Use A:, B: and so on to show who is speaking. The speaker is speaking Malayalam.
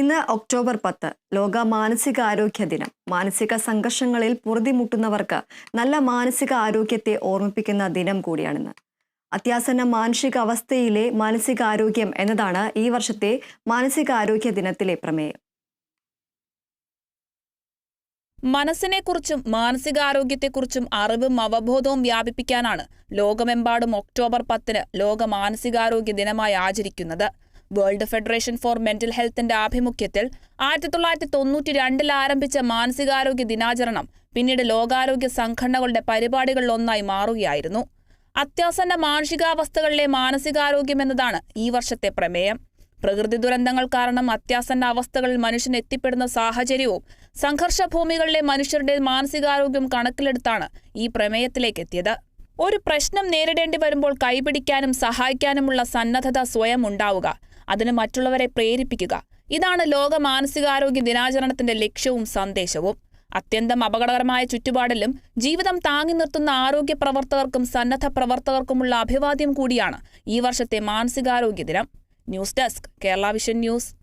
A: ഇന്ന് ഒക്ടോബർ പത്ത് ലോക മാനസികാരോഗ്യ ദിനം. മാനസിക സംഘർഷങ്ങളിൽ പൊറുതിമുട്ടുന്നവർക്ക് നല്ല മാനസിക ആരോഗ്യത്തെ ഓർമ്മിപ്പിക്കുന്ന ദിനം കൂടിയാണിന്ന്. അത്യാസന്ന മാനസിക അവസ്ഥയിലെ മാനസികാരോഗ്യം എന്നതാണ് ഈ വർഷത്തെ മാനസികാരോഗ്യ ദിനത്തിലെ പ്രമേയം.
B: മനസ്സിനെക്കുറിച്ചും മാനസികാരോഗ്യത്തെക്കുറിച്ചും അറിവും അവബോധവും വ്യാപിപ്പിക്കാനാണ് ലോകമെമ്പാടും ഒക്ടോബർ പത്തിന് ലോക മാനസികാരോഗ്യ ദിനമായി ആചരിക്കുന്നത്. വേൾഡ് ഫെഡറേഷൻ ഫോർ മെന്റൽ ഹെൽത്തിന്റെ ആഭിമുഖ്യത്തിൽ ആയിരത്തി തൊള്ളായിരത്തി തൊണ്ണൂറ്റി രണ്ടിൽ ആരംഭിച്ച മാനസികാരോഗ്യ ദിനാചരണം പിന്നീട് ലോകാരോഗ്യ സംഘടനകളുടെ പരിപാടികളിലൊന്നായി മാറുകയായിരുന്നു. അത്യാസന്ന മാനസികാവസ്ഥകളിലെ മാനസികാരോഗ്യം എന്നതാണ് ഈ വർഷത്തെ പ്രമേയം. പ്രകൃതി ദുരന്തങ്ങൾ കാരണം അത്യാസന്ന അവസ്ഥകളിൽ മനുഷ്യൻ എത്തിപ്പെടുന്ന സാഹചര്യവും സംഘർഷഭൂമികളിലെ മനുഷ്യരുടെ മാനസികാരോഗ്യം കണക്കിലെടുത്താണ് ഈ പ്രമേയത്തിലേക്ക് എത്തിയത്. ഒരു പ്രശ്നം നേരിടേണ്ടി വരുമ്പോൾ കൈപിടിക്കാനും സഹായിക്കാനുമുള്ള സന്നദ്ധത സ്വയം ഉണ്ടാവുക അതിന് മറ്റുള്ളവരെ പ്രേരിപ്പിക്കുക. ഇതാണ് ലോക മാനസികാരോഗ്യ ദിനാചരണത്തിന്റെ ലക്ഷ്യവും സന്ദേശവും. അത്യന്തം അപകടകരമായ ചുറ്റുപാടിലും ജീവിതം താങ്ങി നിർത്തുന്ന ആരോഗ്യ പ്രവർത്തകർക്കും സന്നദ്ധ പ്രവർത്തകർക്കുമുള്ള അഭിവാദ്യം കൂടിയാണ് ഈ വർഷത്തെ മാനസികാരോഗ്യ ദിനം. News desk Kerala vision news.